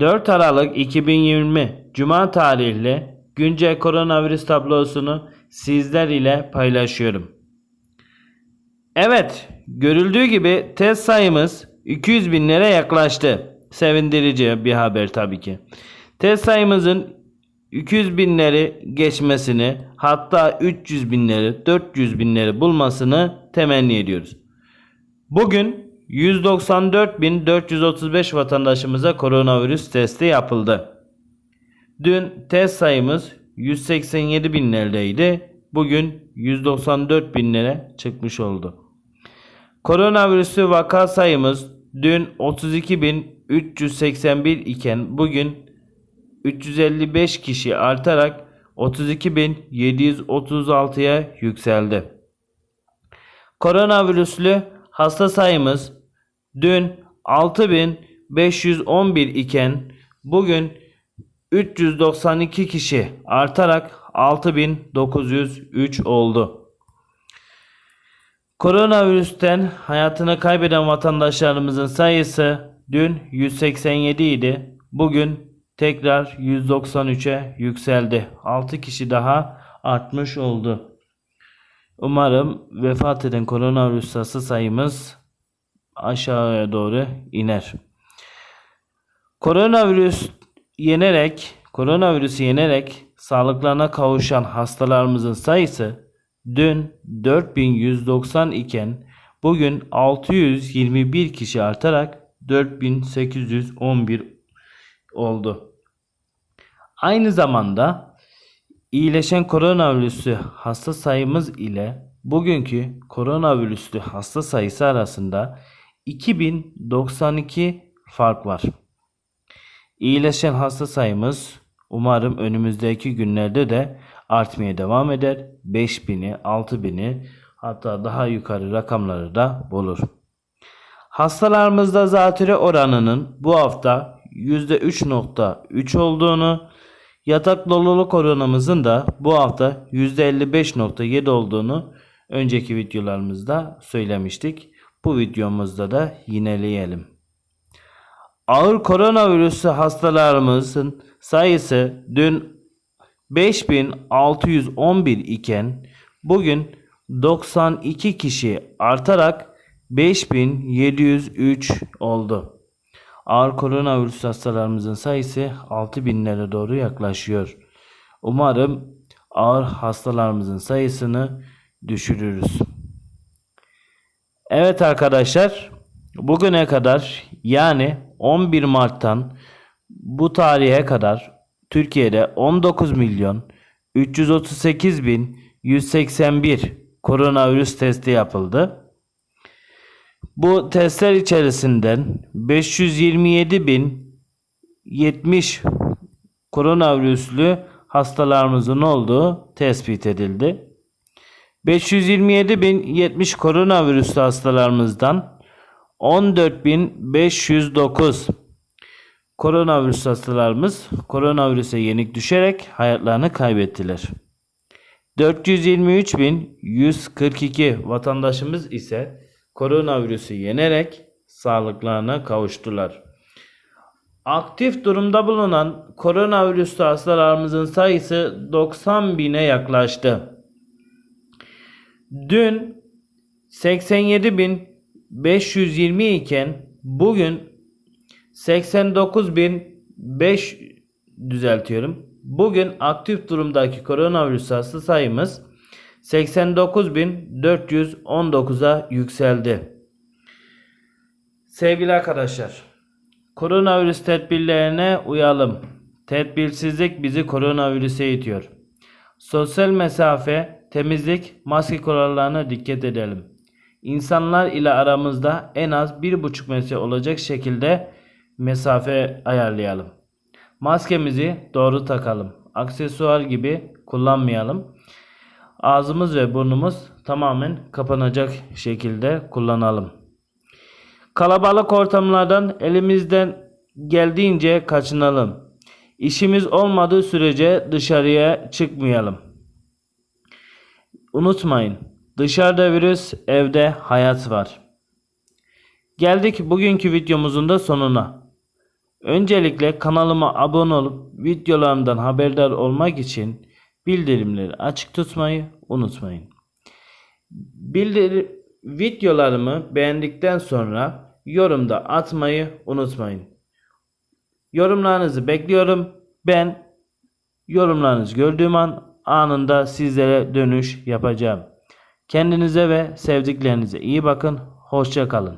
4 Aralık 2020 Cuma tarihli güncel koronavirüs tablosunu sizler ile paylaşıyorum. Evet, görüldüğü gibi test sayımız 200 binlere yaklaştı. Sevindirici bir haber tabii ki. Test sayımızın 200 binleri geçmesini hatta 300 binleri 400 binleri bulmasını temenni ediyoruz. Bugün 194.435 vatandaşımıza koronavirüs testi yapıldı. Dün test sayımız 187 binlerdeydi. Bugün 194 binlere çıkmış oldu. Koronavirüsü vaka sayımız dün 32.381 iken bugün 355 kişi artarak 32.736'ya yükseldi. Koronavirüslü hasta sayımız dün 6511 iken bugün 392 kişi artarak 6903 oldu. Koronavirüsten hayatını kaybeden vatandaşlarımızın sayısı dün 187 idi. Bugün tekrar 193'e yükseldi. 6 kişi daha artmış oldu. Umarım vefat eden koronavirüs hasta sayımız aşağıya doğru iner. Koronavirüs yenerek, koronavirüsü yenerek sağlıklarına kavuşan hastalarımızın sayısı dün 4190 iken bugün 621 kişi artarak 4811 oldu. Aynı zamanda iyileşen koronavirüsü hasta sayımız ile bugünkü koronavirüslü hasta sayısı arasında 2092 fark var. İyileşen hasta sayımız umarım önümüzdeki günlerde de artmaya devam eder. 5000'i, 6000'i hatta daha yukarı rakamları da bulur. Hastalarımızda zatürre oranının bu hafta %3.3 olduğunu, yatak doluluk oranımızın da bu hafta %55.7 olduğunu önceki videolarımızda söylemiştik. Bu videomuzda da yineleyelim. Ağır koronavirüsü hastalarımızın sayısı dün 5611 iken bugün 92 kişi artarak 5703 oldu. Ağır koronavirüs hastalarımızın sayısı 6000'lere doğru yaklaşıyor. Umarım ağır hastalarımızın sayısını düşürürüz. Evet arkadaşlar, bugüne kadar yani 11 Mart'tan bu tarihe kadar Türkiye'de 19 milyon 338 bin 181 koronavirüs testi yapıldı. Bu testler içerisinden 527 bin 70 koronavirüslü hastalarımızın olduğu tespit edildi. 527.070 koronavirüslü hastalarımızdan 14.509 koronavirüs hastalarımız koronavirüse yenik düşerek hayatlarını kaybettiler. 423.142 vatandaşımız ise koronavirüsü yenerek sağlıklarına kavuştular. Aktif durumda bulunan koronavirüslü hastalarımızın sayısı 90 bine yaklaştı. Dün 87.520 iken bugün 89.500 düzeltiyorum. Bugün aktif durumdaki koronavirüs hasta sayımız 89.419'a yükseldi. Sevgili arkadaşlar, koronavirüs tedbirlerine uyalım. Tedbirsizlik bizi koronavirüse itiyor. Sosyal mesafe, temizlik, maske kurallarına dikkat edelim. İnsanlar ile aramızda en az 1,5 metre olacak şekilde mesafe ayarlayalım. Maskemizi doğru takalım. Aksesuar gibi kullanmayalım. Ağzımız ve burnumuz tamamen kapanacak şekilde kullanalım. Kalabalık ortamlardan elimizden geldiğince kaçınalım. İşimiz olmadığı sürece dışarıya çıkmayalım. Unutmayın, dışarıda virüs, evde hayat var. Geldik bugünkü videomuzun da sonuna. Öncelikle kanalıma abone olup videolarımdan haberdar olmak için bildirimleri açık tutmayı unutmayın. Bildir videolarımı beğendikten sonra yorumda atmayı unutmayın. Yorumlarınızı bekliyorum. Ben yorumlarınızı gördüğüm an anında sizlere dönüş yapacağım. Kendinize ve sevdiklerinize iyi bakın. Hoşça kalın.